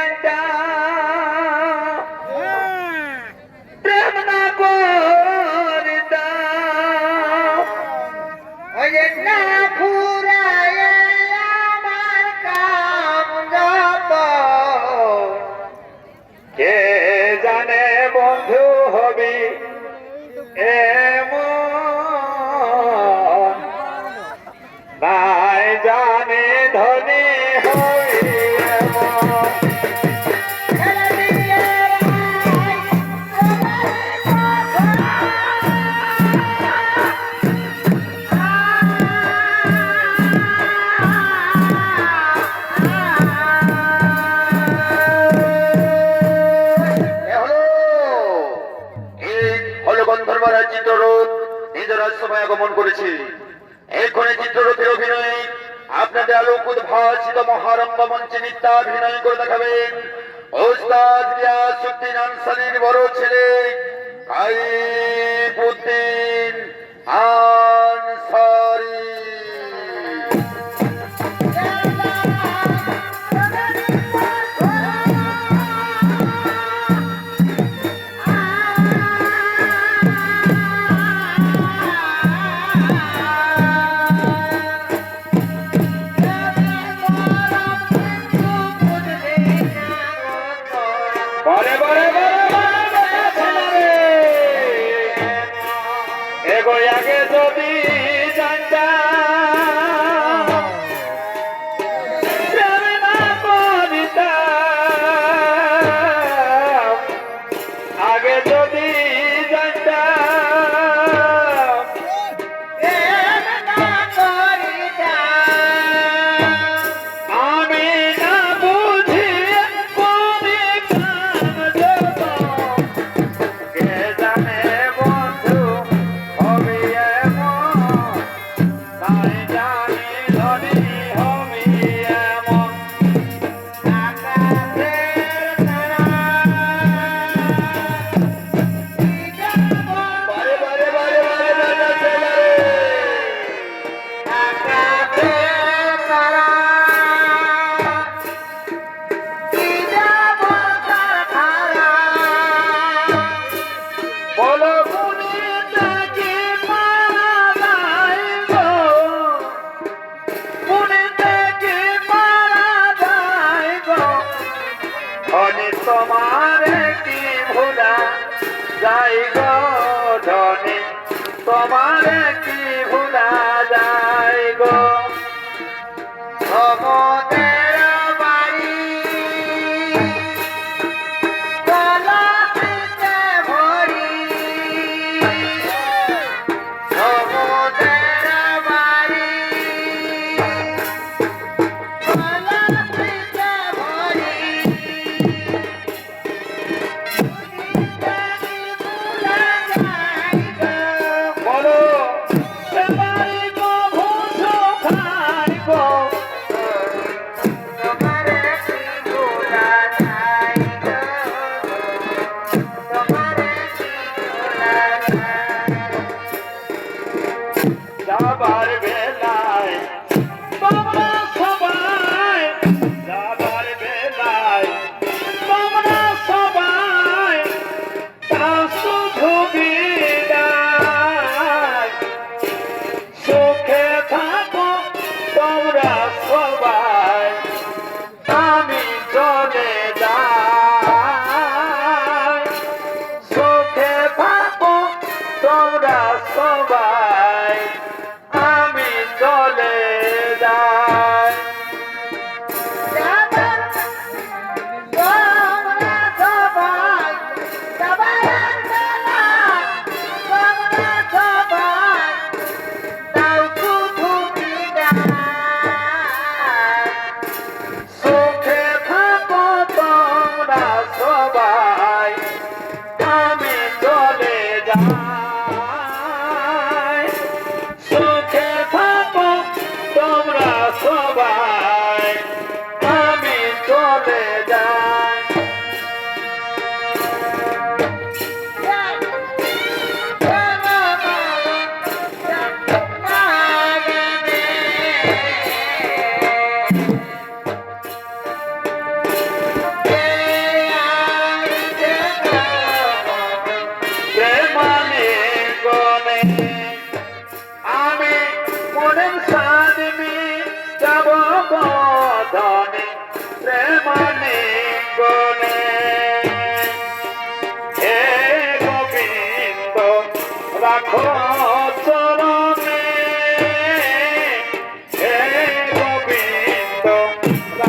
canta. পরিচিত মহারম্ভ মঞ্চে নৃত্যাভিনয় করে দেখাবেন ওস্তাদ বড় ছেলে আই পুতিন আ গো আগে যদি যায় গো।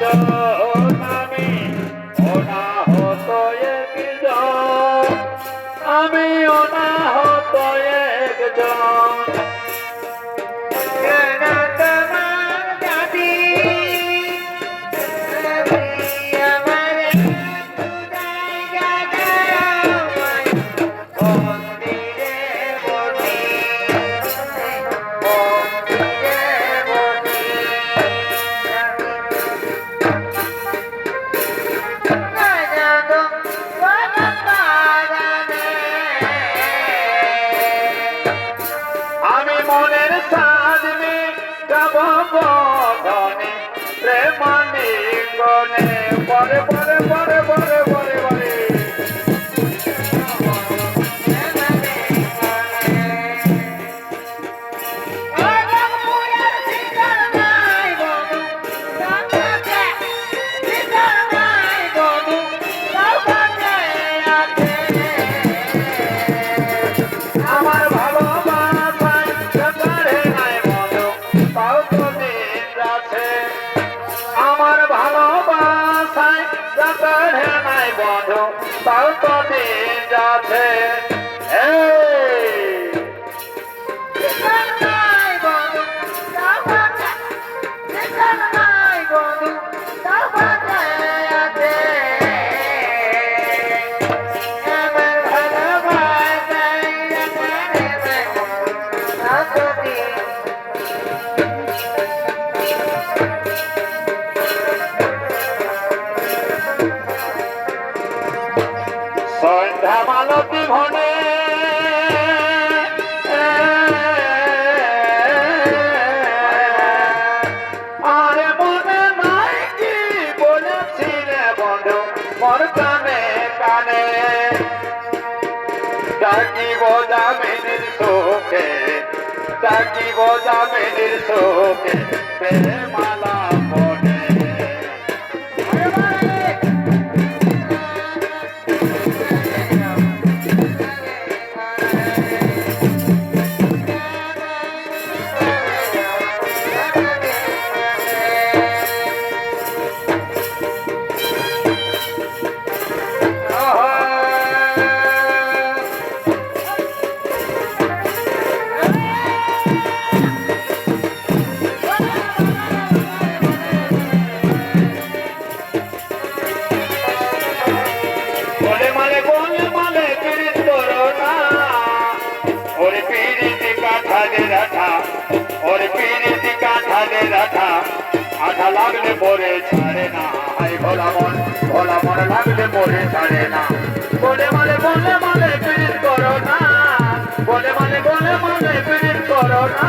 Jai পরে পরে পরে পরে কারে নাই বন্ধু তাও তো দিন আছে ডাকিব জামিনীর শোকে ডাকিব জামিনীর শোকে প্রেমালা ওরে পিরিতি কাঠা দে রাঠা ওরে পিরিতি কাঠা দে রাঠা আঠা লাগলে পরে ছাড়ে না, হাই ভোলা মন ভোলা মন লাগলে পরে ছাড়ে না। বলে মালে বলে মালে পিরিত করো না, বলে মালে বলে মালে পিরিত করো না।